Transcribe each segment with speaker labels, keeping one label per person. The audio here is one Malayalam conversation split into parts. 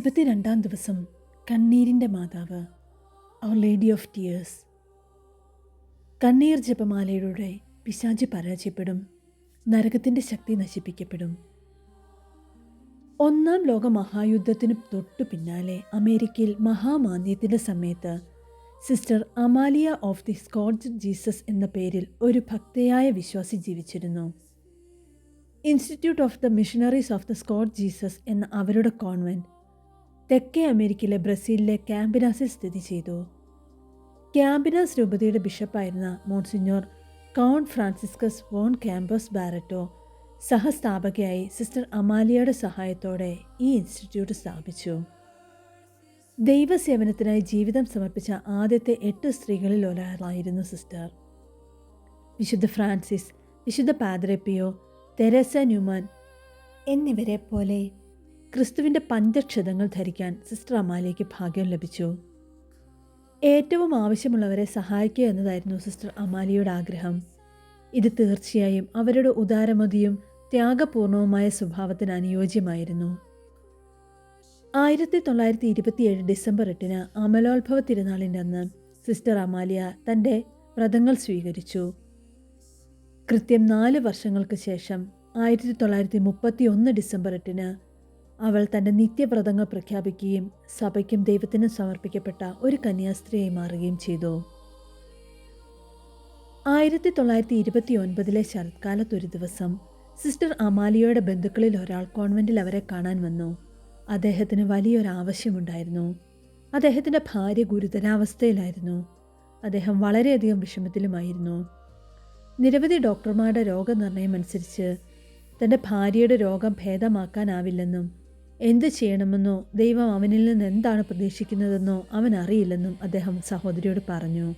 Speaker 1: ഇരുപത്തിരണ്ടാം ദിവസം കണ്ണീരിന്റെ മാതാവ് അവർ ലേഡി ഓഫ് ടിയേഴ്സ് കണ്ണീർ ജപമാലയിലൂടെ പിശാചി പരാജയപ്പെടും നരകത്തിന്റെ ശക്തി നശിപ്പിക്കപ്പെടും. ഒന്നാം ലോക മഹായുദ്ധത്തിന് തൊട്ടു പിന്നാലെ അമേരിക്കയിൽ മഹാമാന്ദ്യത്തിന്റെ സമയത്ത് Sister Amalia of the scourged Jesus എന്ന പേരിൽ ഒരു ഭക്തയായ വിശ്വാസി ജീവിച്ചിരുന്നു. Institute of the missionaries of the scourged Jesus എന്ന അവരുടെ കോൺവെന്റ് തെക്കേ അമേരിക്കയിലെ ബ്രസീലിലെ ക്യാമ്പിനാസിൽ സ്ഥിതി ചെയ്തു. ക്യാമ്പിനാസ് രൂപതയുടെ ബിഷപ്പായിരുന്ന monsignor Count Franciscus von Campos Barreto സഹസ്ഥാപകയായി sister അമാലിയയുടെ സഹായത്തോടെ ഈ ഇൻസ്റ്റിറ്റ്യൂട്ട് സ്ഥാപിച്ചു. ദൈവസേവനത്തിനായി ജീവിതം സമർപ്പിച്ച ആദ്യത്തെ എട്ട് സ്ത്രീകളിൽ ഒരാളായിരുന്നു സിസ്റ്റർ. വിശുദ്ധ ഫ്രാൻസിസ് വിശുദ്ധ പാദ്രപ്പിയോ തെരേസ ന്യൂമാൻ എന്നിവരെ പോലെ ക്രിസ്തുവിന്റെ പഞ്ചക്ഷതങ്ങൾ ധരിക്കാൻ സിസ്റ്റർ അമാലിയയ്ക്ക് ഭാഗ്യം ലഭിച്ചു. ഏറ്റവും ആവശ്യമുള്ളവരെ സഹായിക്കുക എന്നതായിരുന്നു സിസ്റ്റർ അമാലിയുടെ ആഗ്രഹം. ഇത് തീർച്ചയായും അവരുടെ ഉദാരമതിയും ത്യാഗപൂർണവുമായ സ്വഭാവത്തിന് അനുയോജ്യമായിരുന്നു. ആയിരത്തി തൊള്ളായിരത്തി ഇരുപത്തിയേഴ് ഡിസംബർ എട്ടിന് അമലോത്ഭവ തിരുനാളിന്റെ അന്ന് സിസ്റ്റർ അമാലിയ തന്റെ വ്രതങ്ങൾ സ്വീകരിച്ചു. കൃത്യം നാല് വർഷങ്ങൾക്ക് ശേഷം ആയിരത്തി തൊള്ളായിരത്തി മുപ്പത്തി ഒന്ന് ഡിസംബർ എട്ടിന് അവൾ തന്റെ നിത്യവ്രതങ്ങൾ പ്രഖ്യാപിക്കുകയും സഭയ്ക്കും ദൈവത്തിനും സമർപ്പിക്കപ്പെട്ട ഒരു കന്യാസ്ത്രീയായി മാറുകയും ചെയ്തു. ആയിരത്തി തൊള്ളായിരത്തി ഇരുപത്തി ഒൻപതിലെ ശരത്കാലത്തൊരു ദിവസം സിസ്റ്റർ അമാലിയയുടെ ബന്ധുക്കളിൽ ഒരാൾ കോൺവെന്റിൽ അവരെ കാണാൻ വന്നു. അദ്ദേഹത്തിന് വലിയൊരു ആവശ്യമുണ്ടായിരുന്നു അദ്ദേഹത്തിന്റെ ഭാര്യ ഗുരുതരാവസ്ഥയിലായിരുന്നു. അദ്ദേഹം വളരെയധികം വിഷമത്തിലുമായിരുന്നു. നിരവധി ഡോക്ടർമാരുടെ രോഗനിർണയം അനുസരിച്ച് തന്റെ ഭാര്യയുടെ രോഗം ഭേദമാക്കാനാവില്ലെന്നും എന്ത് ചെയ്യണമെന്നോ ദൈവം അവനിൽ നിന്ന് എന്താണ് പ്രതീക്ഷിക്കുന്നതെന്നോ അവൻ അറിയില്ലെന്നും അദ്ദേഹം സഹോദരിയോട് പറഞ്ഞു.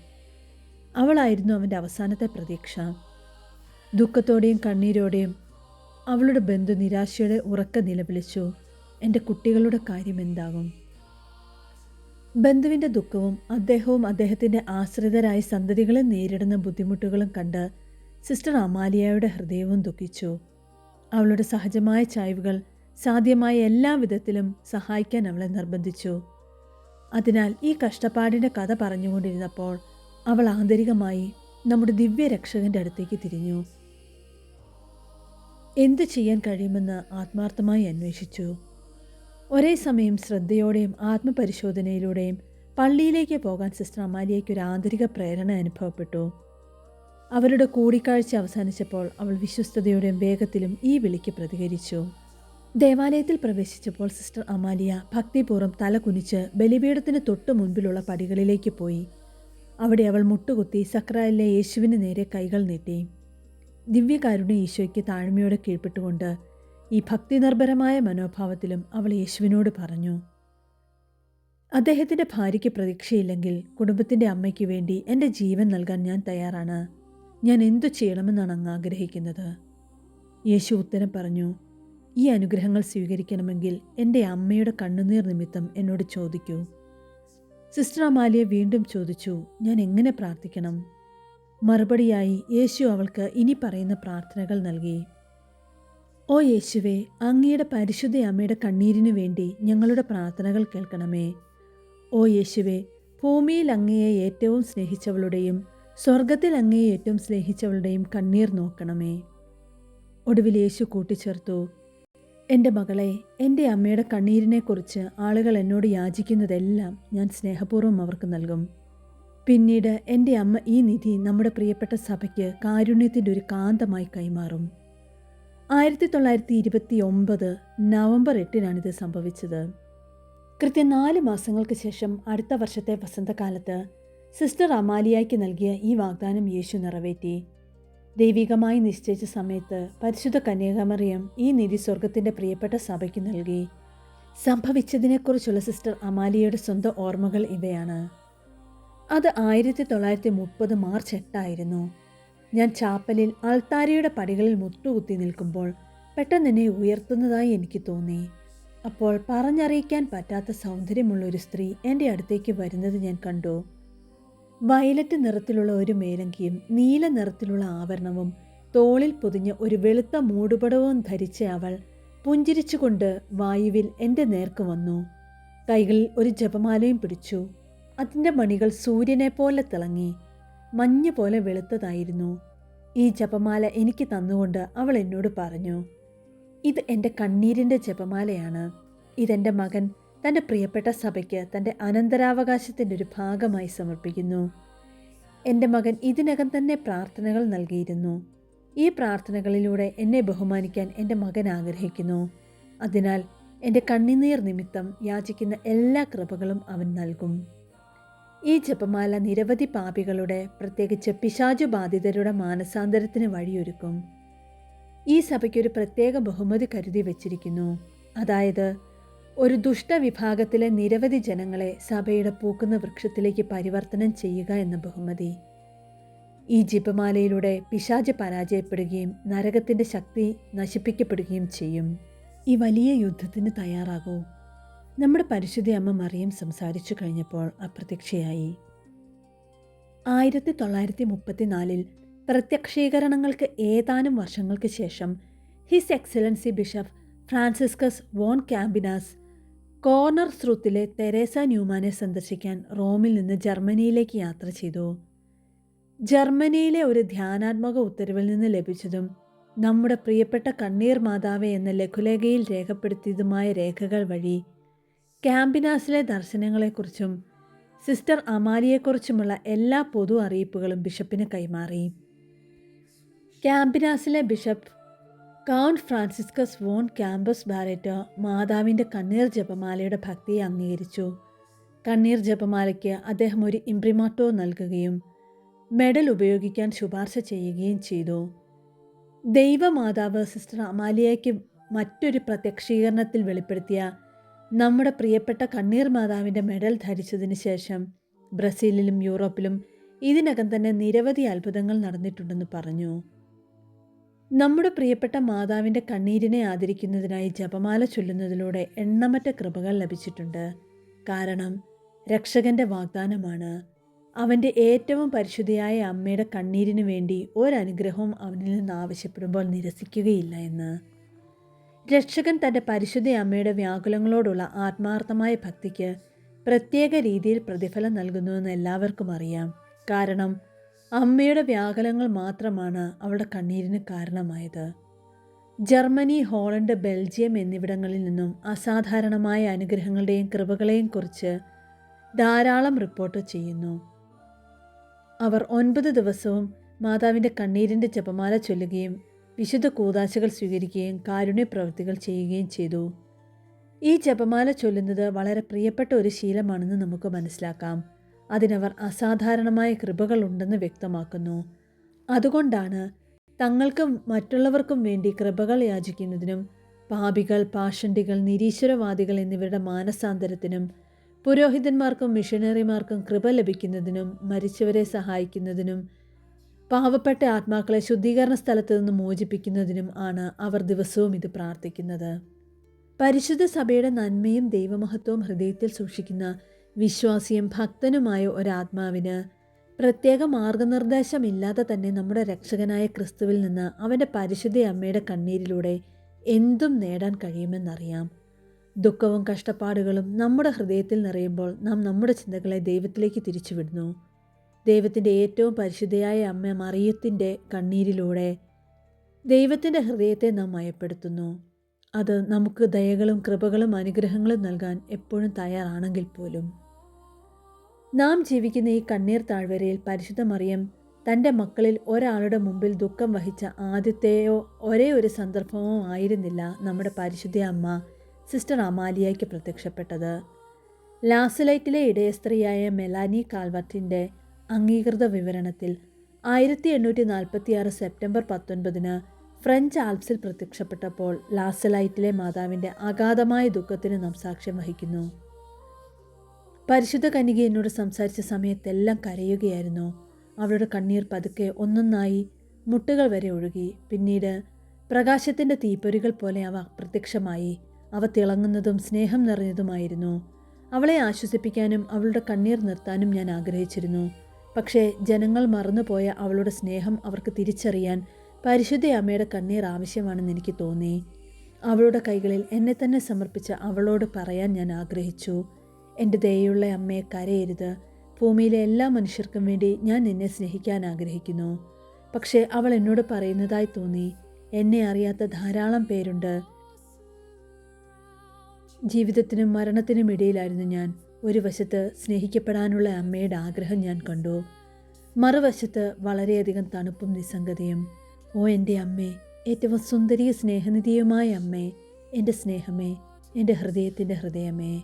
Speaker 1: അവളായിരുന്നു അവന്റെ അവസാനത്തെ പ്രതീക്ഷ. ദുഃഖത്തോടെയും കണ്ണീരോടെയും അവളുടെ ബന്ധു നിരാശയുടെ ഉറക്ക നിലവിളിച്ചു. എന്റെ കുട്ടികളുടെ കാര്യം എന്താകും? ബന്ധുവിന്റെ ദുഃഖവും അദ്ദേഹവും അദ്ദേഹത്തിന്റെ ആശ്രിതരായ സന്തതികളെ നേരിടുന്ന ബുദ്ധിമുട്ടുകളും കണ്ട് സിസ്റ്റർ അമാലിയയുടെ ഹൃദയവും ദുഃഖിച്ചു. അവളുടെ സഹജമായ ചായ്വുകൾ സാധ്യമായ എല്ലാ വിധത്തിലും സഹായിക്കാൻ അവളെ നിർബന്ധിച്ചു. അതിനാൽ ഈ കഷ്ടപ്പാടിന്റെ കഥ പറഞ്ഞുകൊണ്ടിരുന്നപ്പോൾ അവൾ ആന്തരികമായി നമ്മുടെ ദിവ്യ രക്ഷകന്റെ അടുത്തേക്ക് തിരിഞ്ഞു. എന്തു ചെയ്യാൻ കഴിയുമെന്ന് ആത്മാർത്ഥമായി അന്വേഷിച്ചു. ഒരേ സമയം ശ്രദ്ധയോടെയും ആത്മപരിശോധനയിലൂടെയും പള്ളിയിലേക്ക് പോകാൻ സിസ്റ്റർ അമാലിയയ്ക്ക് ഒരു ആന്തരിക പ്രേരണ അനുഭവപ്പെട്ടു. അവരുടെ കൂടിക്കാഴ്ച അവസാനിച്ചപ്പോൾ അവൾ വിശ്വസ്തയോടെയും വേഗത്തിലും ഈ വിളിക്ക് പ്രതികരിച്ചു. ദേവാലയത്തിൽ പ്രവേശിച്ചപ്പോൾ സിസ്റ്റർ അമാലിയ ഭക്തിപൂർവം തല കുനിച്ച് ബലിപീഠത്തിന് തൊട്ടു മുൻപിലുള്ള പടികളിലേക്ക് പോയി. അവിടെ അവൾ മുട്ടുകുത്തി സക്രായിലെ യേശുവിന് നേരെ കൈകൾ നീട്ടി. ദിവ്യകാരുണ്യ ഈശോയ്ക്ക് താഴ്മയോടെ കീഴ്പ്പെട്ടുകൊണ്ട് ഈ ഭക്തിനിർഭരമായ മനോഭാവത്തിലും അവൾ യേശുവിനോട് പറഞ്ഞു അദ്ദേഹത്തിന്റെ ഭാര്യയ്ക്ക് പ്രതീക്ഷയില്ലെങ്കിൽ കുടുംബത്തിന്റെ അമ്മയ്ക്ക് വേണ്ടി എന്റെ ജീവൻ നൽകാൻ ഞാൻ തയ്യാറാണ്. ഞാൻ എന്തു ചെയ്യണമെന്നാണ് അങ്ങ് ആഗ്രഹിക്കുന്നത്? യേശു ഉത്തരം പറഞ്ഞു ഈ അനുഗ്രഹങ്ങൾ സ്വീകരിക്കണമെങ്കിൽ എന്റെ അമ്മയുടെ കണ്ണുനീർ നിമിത്തം എന്നോട് ചോദിക്കൂ. സിസ്റ്റർ അമാലിയ വീണ്ടും ചോദിച്ചു ഞാൻ എങ്ങനെ പ്രാർത്ഥിക്കണം? മറുപടിയായി യേശു അവൾക്ക് ഇനി പറയുന്ന പ്രാർത്ഥനകൾ നൽകി. ഓ യേശുവേ അങ്ങയുടെ പരിശുദ്ധ അമ്മയുടെ കണ്ണീരിനു വേണ്ടി ഞങ്ങളുടെ പ്രാർത്ഥനകൾ കേൾക്കണമേ. ഓ യേശുവേ ഭൂമിയിൽ അങ്ങയെ ഏറ്റവും സ്നേഹിച്ചവളുടെയും സ്വർഗത്തിൽ അങ്ങയെ ഏറ്റവും സ്നേഹിച്ചവളുടെയും കണ്ണീർ നോക്കണമേ. ഒടുവിൽ യേശു കൂട്ടിച്ചേർത്തു എന്റെ മകളെ എന്റെ അമ്മയുടെ കണ്ണീരിനെക്കുറിച്ച് ആളുകൾ എന്നോട് യാചിക്കുന്നതെല്ലാം ഞാൻ സ്നേഹപൂർവം അവർക്ക് നൽകും. പിന്നീട് എന്റെ അമ്മ ഈ നിധി നമ്മുടെ പ്രിയപ്പെട്ട സഭയ്ക്ക് കാരുണ്യത്തിന്റെ ഒരു കാന്തമായി കൈമാറും. ആയിരത്തി തൊള്ളായിരത്തി ഇരുപത്തി ഒമ്പത് നവംബർ എട്ടിനാണിത് സംഭവിച്ചത്. കൃത്യം നാല് മാസങ്ങൾക്ക് ശേഷം അടുത്ത വർഷത്തെ വസന്തകാലത്ത് സിസ്റ്റർ അമാലിയായ്ക്ക് നൽകിയ ഈ വാഗ്ദാനം യേശു നിറവേറ്റി. ദൈവികമായി നിശ്ചയിച്ച സമയത്ത് പരിശുദ്ധ കന്യാകുമറിയം ഈ നിധി സ്വർഗത്തിന്റെ പ്രിയപ്പെട്ട സഭയ്ക്ക് നൽകി. സംഭവിച്ചതിനെക്കുറിച്ചുള്ള സിസ്റ്റർ അമാലിയയുടെ സ്വന്തം ഓർമ്മകൾ ഇവയാണ്. അത് ആയിരത്തി തൊള്ളായിരത്തി മുപ്പത് മാർച്ച് എട്ടായിരുന്നു. ഞാൻ ചാപ്പലിൽ അൾത്താരയുടെ പടികളിൽ മുട്ടുകുത്തി നിൽക്കുമ്പോൾ പെട്ടെന്ന് എന്നെ ഉയർത്തുന്നതായി എനിക്ക് തോന്നി. അപ്പോൾ പറഞ്ഞറിയിക്കാൻ പറ്റാത്ത സൗന്ദര്യമുള്ള ഒരു സ്ത്രീ എന്റെ അടുത്തേക്ക് വരുന്നത് ഞാൻ കണ്ടു. വയലറ്റ് നിറത്തിലുള്ള ഒരു മേലങ്കിയും നീല നിറത്തിലുള്ള ആവരണവും തോളിൽ പൊതിഞ്ഞ ഒരു വെളുത്ത മൂടുപടവും ധരിച്ച അവൾ പുഞ്ചിരിച്ചുകൊണ്ട് വായുവിൽ എന്റെ നേർക്ക് വന്നു. കൈകളിൽ ഒരു ജപമാലയും പിടിച്ചു. അതിന്റെ മണികൾ സൂര്യനെ പോലെ തിളങ്ങി. മഞ്ഞ പോലെ വെളുത്തതായിരുന്നു. ഈ ജപമാല എനിക്ക് തന്നുകൊണ്ട് അവൾ എന്നോട് പറഞ്ഞു ഇത് എന്റെ കണ്ണീരിന്റെ ജപമാലയാണ്. ഇതെന്റെ മകൻ തന്റെ പ്രിയപ്പെട്ട സഭയ്ക്ക് തന്റെ അനന്തരാവകാശത്തിന്റെ ഒരു ഭാഗമായി സമർപ്പിക്കുന്നു. എന്റെ മകൻ ഇതിനകം തന്നെ പ്രാർത്ഥനകൾ നൽകിയിരുന്നു. ഈ പ്രാർത്ഥനകളിലൂടെ എന്നെ ബഹുമാനിക്കാൻ എന്റെ മകൻ ആഗ്രഹിക്കുന്നു. അതിനാൽ എന്റെ കണ്ണിനീർ നിമിത്തം യാചിക്കുന്ന എല്ലാ കൃപകളും അവൻ നൽകും. ഈ ജപമാല നിരവധി പാപികളുടെ പ്രത്യേകിച്ച് പിശാചു ബാധിതരുടെ മാനസാന്തരത്തിന് വഴിയൊരുക്കും. ഈ സഭയ്ക്കൊരു പ്രത്യേക ബഹുമതി കരുതി വച്ചിരിക്കുന്നു. അതായത് ഒരു ദുഷ്ടവിഭാഗത്തിലെ നിരവധി ജനങ്ങളെ സഭയുടെ പൂക്കുന്ന വൃക്ഷത്തിലേക്ക് പരിവർത്തനം ചെയ്യുക എന്ന ബഹുമതി. ഈ ജിപമാലയിലൂടെ പിശാജ് പരാജയപ്പെടുകയും നരകത്തിന്റെ ശക്തി നശിപ്പിക്കപ്പെടുകയും ചെയ്യും. ഈ വലിയ യുദ്ധത്തിന് തയ്യാറാകൂ. നമ്മുടെ പരിശുദ്ധ അമ്മ മറിയം സംസാരിച്ചു കഴിഞ്ഞപ്പോൾ അപ്രത്യക്ഷയായി. ആയിരത്തി തൊള്ളായിരത്തി മുപ്പത്തിനാലിൽ പ്രത്യക്ഷീകരണങ്ങൾക്ക് ഏതാനും വർഷങ്ങൾക്ക് ശേഷം His Excellency Bishop Franciscus von Campinas corner സ്രൂത്തിലെ തെരേസ ന്യൂമാനെ സന്ദർശിക്കാൻ റോമിൽ നിന്ന് ജർമ്മനിയിലേക്ക് യാത്ര ചെയ്തു. ജർമ്മനിയിലെ ഒരു ധ്യാനാത്മക ഉത്തരവിൽ നിന്ന് ലഭിച്ചതും നമ്മുടെ പ്രിയപ്പെട്ട കണ്ണീർ മാതാവെ എന്ന ലഘുലേഖയിൽ രേഖപ്പെടുത്തിയതുമായ രേഖകൾ വഴി ക്യാമ്പിനാസിലെ ദർശനങ്ങളെക്കുറിച്ചും സിസ്റ്റർ അമാലിയെക്കുറിച്ചുമുള്ള എല്ലാ പൊതു അറിയിപ്പുകളും ബിഷപ്പിന് കൈമാറി. ക്യാമ്പിനാസിലെ Bishop Count Franciscus von Campos Barreto മാതാവിന്റെ കണ്ണീർ ജപമാലയുടെ ഭക്തിയെ അംഗീകരിച്ചു. കണ്ണീർ ജപമാലയ്ക്ക് അദ്ദേഹം ഒരു ഇംപ്രിമാറ്റോ നൽകുകയും മെഡൽ ഉപയോഗിക്കാൻ ശുപാർശ ചെയ്യുകയും ചെയ്തു. ദൈവമാതാവ് സിസ്റ്റർ അമാലിയയ്ക്ക് മറ്റൊരു പ്രത്യക്ഷീകരണത്തിൽ വെളിപ്പെടുത്തിയ നമ്മുടെ പ്രിയപ്പെട്ട കണ്ണീർ മാതാവിന്റെ മെഡൽ ധരിച്ചതിന് ശേഷം ബ്രസീലിലും യൂറോപ്പിലും ഇതിനകം തന്നെ നിരവധി അത്ഭുതങ്ങൾ നടന്നിട്ടുണ്ടെന്ന് പറഞ്ഞു. നമ്മുടെ പ്രിയപ്പെട്ട മാതാവിന്റെ കണ്ണീരിനെ ആദരിക്കുന്നതിനായി ജപമാല ചൊല്ലുന്നതിലൂടെ എണ്ണമറ്റ കൃപകൾ ലഭിച്ചിട്ടുണ്ട്. കാരണം രക്ഷകന്റെ വാഗ്ദാനമാണ്. അവന്റെ ഏറ്റവും പരിശുദ്ധിയായ അമ്മയുടെ കണ്ണീരിന് വേണ്ടി ഒരനുഗ്രഹവും അവനിൽ നിന്ന് ആവശ്യപ്പെടുമ്പോൾ നിരസിക്കുകയില്ല എന്ന്. രക്ഷകൻ തന്റെ പരിശുദ്ധ അമ്മയുടെ വ്യാകുലങ്ങളോടുള്ള ആത്മാർത്ഥമായ ഭക്തിക്ക് പ്രത്യേക രീതിയിൽ പ്രതിഫലം നൽകുന്നുവെന്ന് എല്ലാവർക്കും അറിയാം. കാരണം അമ്മയുടെ വ്യാകുലങ്ങൾ മാത്രമാണ് അവളുടെ കണ്ണീരിന് കാരണമായത്. ജർമ്മനി ഹോളണ്ട് ബെൽജിയം എന്നിവിടങ്ങളിൽ നിന്നും അസാധാരണമായ അനുഗ്രഹങ്ങളുടെയും കൃപകളെയും കുറിച്ച് ധാരാളം റിപ്പോർട്ട് ചെയ്യുന്നു. അവർ ഒൻപത് ദിവസവും മാതാവിന്റെ കണ്ണീരിന്റെ ജപമാല ചൊല്ലുകയും വിശുദ്ധ കൂതാശകൾ സ്വീകരിക്കുകയും കാരുണ്യ പ്രവൃത്തികൾ ചെയ്യുകയും ചെയ്തു. ഈ ജപമാല ചൊല്ലുന്നത് വളരെ പ്രിയപ്പെട്ട ഒരു ശീലമാണെന്ന് നമുക്ക് മനസ്സിലാക്കാം. അതിനവർ അസാധാരണമായ കൃപകളുണ്ടെന്ന് വ്യക്തമാക്കുന്നു. അതുകൊണ്ടാണ് തങ്ങൾക്കും മറ്റുള്ളവർക്കും വേണ്ടി കൃപകൾ യാചിക്കുന്നതിനും പാപികൾ പാഷണ്ടികൾ നിരീശ്വരവാദികൾ എന്നിവരുടെ മാനസാന്തരത്തിനും പുരോഹിതന്മാർക്കും മിഷനറിമാർക്കും കൃപ ലഭിക്കുന്നതിനും മരിച്ചവരെ സഹായിക്കുന്നതിനും പാവപ്പെട്ട ആത്മാക്കളെ ശുദ്ധീകരണ സ്ഥലത്തു നിന്ന് മോചിപ്പിക്കുന്നതിനും ആണ് അവർ ദിവസവും ഇത് പ്രാർത്ഥിക്കുന്നത്. പരിശുദ്ധ സഭയുടെ നന്മയും ദൈവമഹത്വവും ഹൃദയത്തിൽ സൂക്ഷിക്കുന്ന വിശ്വാസിയും ഭക്തനുമായ ഒരാത്മാവിന് പ്രത്യേക മാർഗനിർദ്ദേശമില്ലാതെ തന്നെ നമ്മുടെ രക്ഷകനായ ക്രിസ്തുവിൽ നിന്ന് അവന്റെ പരിശുദ്ധ അമ്മയുടെ കണ്ണീരിലൂടെ എന്തും നേടാൻ കഴിയുമെന്നറിയാം. ദുഃഖവും കഷ്ടപ്പാടുകളും നമ്മുടെ ഹൃദയത്തിൽ നിറയുമ്പോൾ നാം നമ്മുടെ ചിന്തകളെ ദൈവത്തിലേക്ക് തിരിച്ചുവിടുന്നു. ദൈവത്തിന്റെ ഏറ്റവും പരിശുദ്ധയായ അമ്മ മറിയത്തിന്റെ കണ്ണീരിലൂടെ ദൈവത്തിന്റെ ഹൃദയത്തെ നാം മയപ്പെടുത്തുന്നു. അത് നമുക്ക് ദയകളും കൃപകളും അനുഗ്രഹങ്ങളും നൽകാൻ എപ്പോഴും തയ്യാറാണെങ്കിൽ പോലും. നാം ജീവിക്കുന്ന ഈ കണ്ണീർ താഴ്വരയിൽ പരിശുദ്ധ മറിയം തന്റെ മക്കളിൽ ഒരാളുടെ മുമ്പിൽ ദുഃഖം വഹിച്ച ആദ്യത്തെയോ ഒരേ ഒരു സന്ദർഭമോ ആയിരുന്നില്ല നമ്മുടെ പരിശുദ്ധ അമ്മ സിസ്റ്റർ അമാലിയയ്ക്ക് പ്രത്യക്ഷപ്പെട്ടത്. ലാസലൈറ്റിലെ ഇടയസ്ത്രീയായ മെലാനി കാൽവർട്ടിന്റെ അംഗീകൃത വിവരണത്തിൽ ആയിരത്തി എണ്ണൂറ്റി നാൽപ്പത്തിയാറ് സെപ്റ്റംബർ പത്തൊൻപതിന് ഫ്രഞ്ച് ആൽപ്സിൽ പ്രത്യക്ഷപ്പെട്ടപ്പോൾ ലാസലൈറ്റിലെ മാതാവിന്റെ അഗാധമായ ദുഃഖത്തിന് നാം സാക്ഷ്യം വഹിക്കുന്നു. പരിശുദ്ധ കന്യക എന്നോട് സംസാരിച്ച സമയത്തെല്ലാം കരയുകയായിരുന്നു. അവളുടെ കണ്ണീർ പതുക്കെ ഒന്നൊന്നായി മുട്ടുകൾ വരെ ഒഴുകി. പിന്നീട് പ്രകാശത്തിന്റെ തീപ്പൊരികൾ പോലെ അവ അപ്രത്യക്ഷമായി അവ തിളങ്ങുന്നതും സ്നേഹം നിറഞ്ഞതുമായിരുന്നു. അവളെ ആശ്വസിപ്പിക്കാനും അവളുടെ കണ്ണീർ നിർത്താനും ഞാൻ ആഗ്രഹിച്ചിരുന്നു. പക്ഷേ ജനങ്ങൾ മറന്നുപോയ അവളുടെ സ്നേഹം അവർക്ക് തിരിച്ചറിയാൻ പരിശുദ്ധ അമ്മയുടെ കണ്ണീർ ആവശ്യമാണെന്ന് എനിക്ക് തോന്നി. അവളുടെ കൈകളിൽ എന്നെ തന്നെ സമർപ്പിച്ച അവളോട് പറയാൻ ഞാൻ ആഗ്രഹിച്ചു. എന്റെ ദയുള്ള അമ്മയെ കരയരുത്. ഭൂമിയിലെ എല്ലാ മനുഷ്യർക്കും വേണ്ടി ഞാൻ നിന്നെ സ്നേഹിക്കാൻ ആഗ്രഹിക്കുന്നു. പക്ഷേ അവൾ എന്നോട് പറയുന്നതായി തോന്നി. എന്നെ അറിയാത്ത ധാരാളം പേരുണ്ട്. ജീവിതത്തിനും മരണത്തിനും ഇടയിലായിരുന്നു ഞാൻ. ഒരു വശത്ത് സ്നേഹിക്കപ്പെടാനുള്ള അമ്മയുടെ ആഗ്രഹം ഞാൻ കണ്ടു. മറുവശത്ത് വളരെയധികം തണുപ്പും നിസ്സംഗതയും. ഓ എന്റെ അമ്മേ ഏറ്റവും സുന്ദരിയ സ്നേഹനിധിയുമായ അമ്മേ എന്റെ സ്നേഹമേ എന്റെ ഹൃദയത്തിന്റെ ഹൃദയമേ.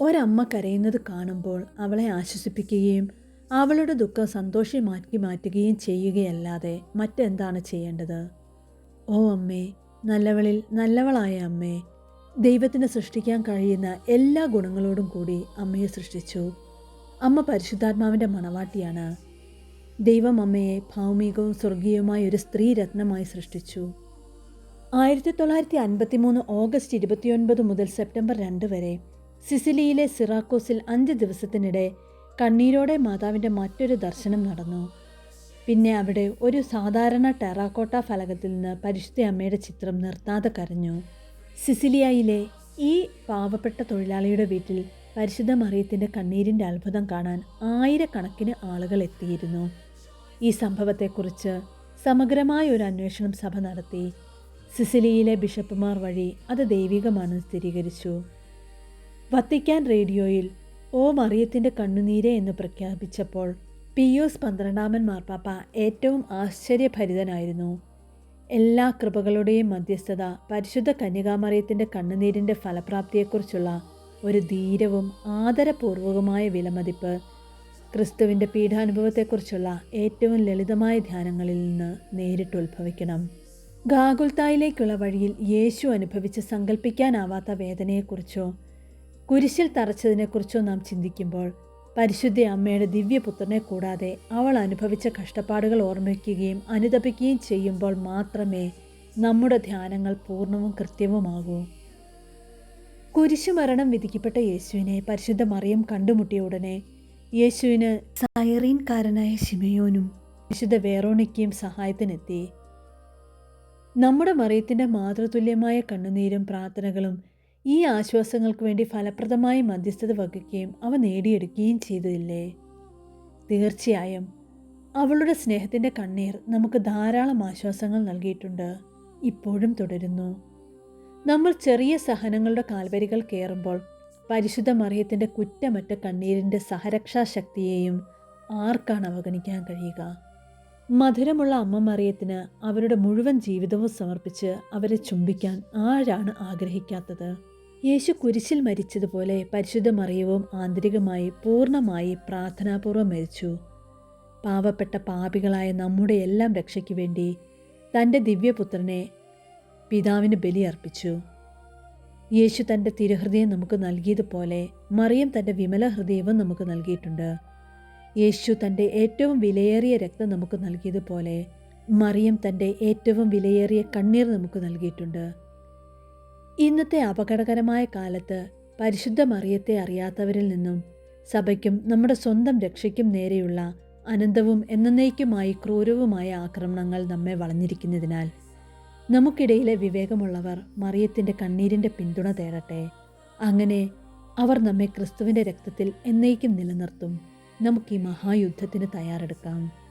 Speaker 1: ഒരമ്മ കരയുന്നത് കാണുമ്പോൾ അവളെ ആശ്വസിപ്പിക്കുകയും അവളുടെ ദുഃഖം സന്തോഷമാക്കി മാറ്റുകയും ചെയ്യുകയല്ലാതെ മറ്റെന്താണ് ചെയ്യേണ്ടത്? ഓ അമ്മേ നല്ലവളിൽ നല്ലവളായ അമ്മേ ദൈവത്തിന് സൃഷ്ടിക്കാൻ കഴിയുന്ന എല്ലാ ഗുണങ്ങളോടും കൂടി അമ്മയെ സൃഷ്ടിച്ചു. അമ്മ പരിശുദ്ധാത്മാവിന്റെ മണവാട്ടിയാണ്. ദൈവം അമ്മയെ ഭൗമികവും സ്വർഗീയവുമായ ഒരു സ്ത്രീ രത്നമായി സൃഷ്ടിച്ചു. ആയിരത്തി തൊള്ളായിരത്തി അൻപത്തി മൂന്ന് ഓഗസ്റ്റ് ഇരുപത്തിയൊൻപത് മുതൽ സെപ്റ്റംബർ രണ്ട് വരെ സിസിലിയിലെ സിറാക്കോസിൽ അഞ്ച് ദിവസത്തിനിടെ കണ്ണീരോടെ മാതാവിന്റെ മറ്റൊരു ദർശനം നടന്നു. പിന്നെ അവിടെ ഒരു സാധാരണ ടെറാക്കോട്ട ഫലകത്തിൽ നിന്ന് പരിശുദ്ധ അമ്മയുടെ ചിത്രം നിർത്താതെ കരഞ്ഞു. സിസിലിയയിലെ ഈ പാവപ്പെട്ട തൊഴിലാളിയുടെ വീട്ടിൽ പരിശുദ്ധ മറിയത്തിന്റെ കണ്ണീരിന്റെ അത്ഭുതം കാണാൻ ആയിരക്കണക്കിന് ആളുകൾ എത്തിയിരുന്നു. ഈ സംഭവത്തെക്കുറിച്ച് സമഗ്രമായ ഒരു അന്വേഷണം സഭ നടത്തി. സിസിലിയിലെ ബിഷപ്പുമാർ വഴി അത് ദൈവികമാണെന്ന് സ്ഥിരീകരിച്ചു. വത്തിക്കാൻ റേഡിയോയിൽ ഓ മറിയത്തിന്റെ കണ്ണുനീരെ എന്ന് പ്രഖ്യാപിച്ചപ്പോൾ പിയൂസ് പന്ത്രണ്ടാമൻ മാർപ്പാപ്പ ഏറ്റവും ആശ്ചര്യഭരിതനായിരുന്നു. എല്ലാ കൃപകളുടെയും മധ്യസ്ഥത പരിശുദ്ധ കന്യകാമറിയത്തിന്റെ കണ്ണുനീരിന്റെ ഫലപ്രാപ്തിയെക്കുറിച്ചുള്ള ഒരു ധീരവും ആദരപൂർവകവുമായ വിലമതിപ്പ് ക്രിസ്തുവിന്റെ പീഠാനുഭവത്തെക്കുറിച്ചുള്ള ഏറ്റവും ലളിതമായ ധ്യാനങ്ങളിൽ നിന്ന് നേരിട്ട് ഉത്ഭവിക്കണം. ഗാഗുൽത്തായിലേക്കുള്ള വഴിയിൽ യേശു അനുഭവിച്ച് സങ്കല്പിക്കാനാവാത്ത വേദനയെക്കുറിച്ചോ കുരിശിൽ തറച്ചതിനെക്കുറിച്ചോ നാം ചിന്തിക്കുമ്പോൾ പരിശുദ്ധ അമ്മയുടെ ദിവ്യപുത്രനെ കൂടാതെ അവൾ അനുഭവിച്ച കഷ്ടപ്പാടുകൾ ഓർമ്മിക്കുകയും അനുതപിക്കുകയും ചെയ്യുമ്പോൾ മാത്രമേ നമ്മുടെ ധ്യാനങ്ങൾ പൂർണവും കൃത്യവുമാകൂ. കുരിശുമരണം വിധിക്കപ്പെട്ട യേശുവിനെ പരിശുദ്ധ മറിയം കണ്ടുമുട്ടിയ ഉടനെ യേശുവിന് സൈറീൻകാരനായ ശിമയോനും വിശുദ്ധ വേറോണിക്കയും സഹായത്തിനെത്തി. നമ്മുടെ മറിയത്തിന്റെ മാതൃതുല്യമായ കണ്ണുനീരും പ്രാർത്ഥനകളും ഈ ആശ്വാസങ്ങൾക്ക് വേണ്ടി ഫലപ്രദമായി മധ്യസ്ഥത വഹിക്കുകയും അവ നേടിയെടുക്കുകയും ചെയ്തതില്ലേ തീർച്ചയായും. അവളുടെ സ്നേഹത്തിന്റെ കണ്ണീർ നമുക്ക് ധാരാളം ആശ്വാസങ്ങൾ നൽകിയിട്ടുണ്ട്. ഇപ്പോഴും തുടരുന്നു. നമ്മൾ ചെറിയ സഹനങ്ങളുടെ കാൽവരികൾ കയറുമ്പോൾ പരിശുദ്ധ മറിയത്തിന്റെ കുറ്റമറ്റ കണ്ണീരിന്റെ സഹരക്ഷാശക്തിയെയും ആർക്കാണ് അവഗണിക്കാൻ കഴിയുക? മധുരമുള്ള അമ്മ മറിയത്തിന് അവരുടെ മുഴുവൻ ജീവിതവും സമർപ്പിച്ച് അവരെ ചുംബിക്കാൻ ആരാണ് ആഗ്രഹിക്കാത്തത്? യേശു കുരിശിൽ മരിച്ചതുപോലെ പരിശുദ്ധ മറിയവും ആന്തരികമായി പൂർണമായി പ്രാർത്ഥനാപൂർവം മരിച്ചു. പാവപ്പെട്ട പാപികളായ നമ്മുടെ എല്ലാം രക്ഷയ്ക്ക് വേണ്ടി തന്റെ ദിവ്യപുത്രനെ പിതാവിന് ബലിയർപ്പിച്ചു യേശു തന്റെ തിരുഹൃദയം നമുക്ക് നൽകിയതുപോലെ മറിയം തന്റെ വിമല ഹൃദയവും നമുക്ക് നൽകിയിട്ടുണ്ട്. യേശു തന്റെ ഏറ്റവും വിലയേറിയ രക്തം നമുക്ക് നൽകിയതുപോലെ മറിയം തന്റെ ഏറ്റവും വിലയേറിയ കണ്ണീർ നമുക്ക് നൽകിയിട്ടുണ്ട്. ഇന്നത്തെ അപകടകരമായ കാലത്ത് പരിശുദ്ധ മറിയത്തെ അറിയാത്തവരിൽ നിന്നും സഭയ്ക്കും നമ്മുടെ സ്വന്തം രക്ഷയ്ക്കും നേരെയുള്ള അനന്തവും എന്നേക്കുമായി ക്രൂരവുമായ ആക്രമണങ്ങൾ നമ്മെ വളഞ്ഞിരിക്കുന്നതിനാൽ നമുക്കിടയിലെ വിവേകമുള്ളവർ മറിയത്തിന്റെ കണ്ണീരിന്റെ പിന്തുണ തേടട്ടെ. അങ്ങനെ അവർ നമ്മെ ക്രിസ്തുവിന്റെ രക്തത്തിൽ എന്നേക്കും നിലനിർത്തും. നമുക്ക് ഈ മഹായുദ്ധത്തിന് തയ്യാറെടുക്കാം.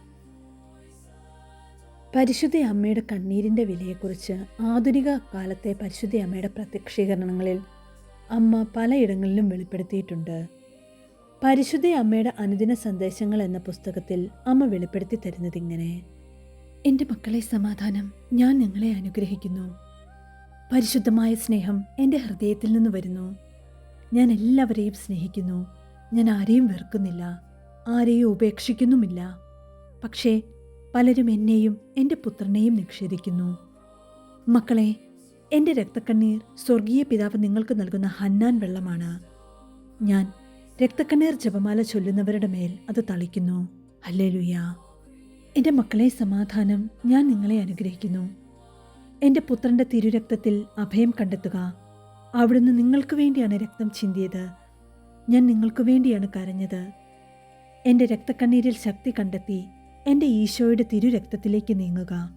Speaker 1: പരിശുദ്ധ അമ്മയുടെ കണ്ണീരിന്റെ വിലയെക്കുറിച്ച് ആധുനിക കാലത്തെ പരിശുദ്ധ അമ്മയുടെ പ്രത്യക്ഷീകരണങ്ങളിൽ അമ്മ പലയിടങ്ങളിലും വെളിപ്പെടുത്തിയിട്ടുണ്ട്. പരിശുദ്ധ അമ്മയുടെ അനുദിന സന്ദേശങ്ങൾ എന്ന പുസ്തകത്തിൽ അമ്മ വെളിപ്പെടുത്തി തരുന്നത് ഇങ്ങനെ. എന്റെ മക്കളെ സമാധാനം. ഞാൻ നിങ്ങളെ അനുഗ്രഹിക്കുന്നു. പരിശുദ്ധമായ സ്നേഹം എന്റെ ഹൃദയത്തിൽ നിന്ന് വരുന്നു. ഞാൻ എല്ലാവരെയും സ്നേഹിക്കുന്നു. ഞാൻ ആരെയും വെറുക്കുന്നില്ല. ആരെയും ഉപേക്ഷിക്കുന്നുമില്ല. പക്ഷേ പലരും എന്നെയും എന്റെ പുത്രനെയും നിക്ഷേപിക്കുന്നു മക്കളെ എന്റെ രക്തക്കണ്ണീർ സ്വർഗീയ പിതാവ് നിങ്ങൾക്ക് നൽകുന്ന ഹന്നാൻ വെള്ളമാണ്. ഞാൻ രക്തക്കണ്ണീർ ജപമാല ചൊല്ലുന്നവരുടെ മേൽ അത് തളിക്കുന്നു. അല്ലേലുയ്യ എന്റെ മക്കളെ സമാധാനം ഞാൻ നിങ്ങളെ അനുഗ്രഹിക്കുന്നു. എന്റെ പുത്രന്റെ തിരുരക്തത്തിൽ അഭയം കണ്ടെത്തുക. അവിടുന്ന് നിങ്ങൾക്ക് വേണ്ടിയാണ് രക്തം ചിന്തിയത്. ഞാൻ നിങ്ങൾക്ക് വേണ്ടിയാണ് കരഞ്ഞത്. എന്റെ രക്തക്കണ്ണീരിൽ ശക്തി കണ്ടെത്തി എന്റെ ഈശോയുടെ തിരുരക്തത്തിലേക്ക് നീങ്ങുക.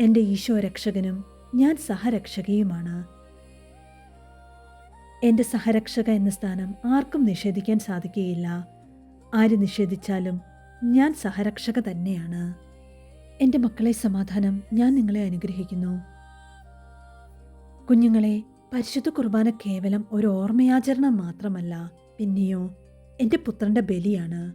Speaker 1: എന്റെ ഈശോ രക്ഷകനും ഞാൻ സഹരക്ഷകയുമാണ്. എന്റെ സഹരക്ഷക എന്ന സ്ഥാനം ആർക്കും നിഷേധിക്കാൻ സാധിക്കുകയില്ല. ആര് നിഷേധിച്ചാലും ഞാൻ സഹരക്ഷക തന്നെയാണ്. എന്റെ മക്കളെ സമാധാനം ഞാൻ നിങ്ങളെ അനുഗ്രഹിക്കുന്നു. കുഞ്ഞുങ്ങളെ പരിശുദ്ധ കുർബാന കേവലം ഒരു ഓർമ്മയാചരണം മാത്രമല്ല പിന്നെയോ എന്റെ പുത്രന്റെ ബലിയാണ്.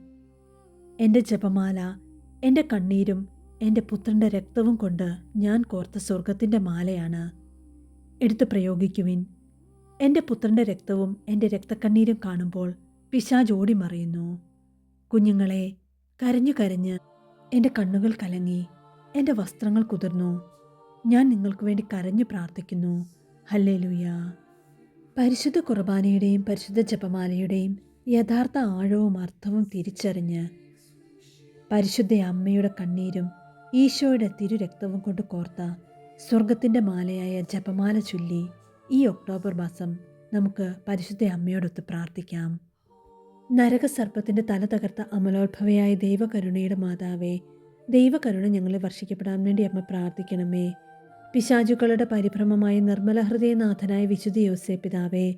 Speaker 1: എന്റെ ജപമാല എന്റെ കണ്ണീരും എന്റെ പുത്രന്റെ രക്തവും കൊണ്ട് ഞാൻ കോർത്ത സ്വർഗത്തിന്റെ മാലയാണ്. എടുത്ത് പ്രയോഗിക്കുവിൻ. എന്റെ പുത്രന്റെ രക്തവും എന്റെ രക്തക്കണ്ണീരും കാണുമ്പോൾ പിശാജ് ഓടിമറിയുന്നു. കുഞ്ഞുങ്ങളെ കരഞ്ഞു കരഞ്ഞ് എന്റെ കണ്ണുകൾ കലങ്ങി എന്റെ വസ്ത്രങ്ങൾ കുതിർന്നു. ഞാൻ നിങ്ങൾക്ക് വേണ്ടി കരഞ്ഞു പ്രാർത്ഥിക്കുന്നു. ഹല്ലേ ലൂയ പരിശുദ്ധ കുർബാനയുടെയും പരിശുദ്ധ ജപമാലയുടെയും യഥാർത്ഥ ആഴവും അർത്ഥവും തിരിച്ചറിഞ്ഞ് പരിശുദ്ധ അമ്മയുടെ കണ്ണീരും ഈശോയുടെ തിരുരക്തവും കൊണ്ട് കോർത്ത സ്വർഗത്തിന്റെ മാലയായ ജപമാല ചൊല്ലി ഈ ഒക്ടോബർ മാസം നമുക്ക് പരിശുദ്ധ അമ്മയോടൊത്ത് പ്രാർത്ഥിക്കാം. നരകസർപ്പത്തിന്റെ തല തകർത്ത അമലോത്ഭവയായ ദൈവകരുണയുടെ മാതാവേ ദൈവകരുണ ഞങ്ങളെ വർഷിക്കപ്പെടാൻ വേണ്ടി അമ്മ പ്രാർത്ഥിക്കണമേ. പിശാചുക്കളുടെ പരിഭ്രമമായ നിർമ്മല ഹൃദയനാഥനായ വിശുദ്ധ യോസേ പിതാവേ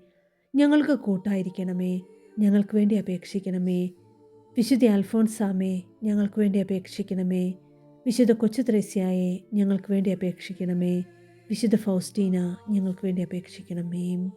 Speaker 1: ഞങ്ങൾക്ക് കൂട്ടായിരിക്കണമേ ഞങ്ങൾക്ക് വേണ്ടി അപേക്ഷിക്കണമേ. വിശുദ്ധ അൽഫോൻസാമേ ഞങ്ങൾക്ക് വേണ്ടി അപേക്ഷിക്കണമേ. വിശുദ്ധ കൊച്ചു ത്രേസ്യായെ ഞങ്ങൾക്ക് വേണ്ടി അപേക്ഷിക്കണമേ. വിശുദ്ധ ഫൗസ്റ്റീന ഞങ്ങൾക്ക് വേണ്ടി അപേക്ഷിക്കണമേ.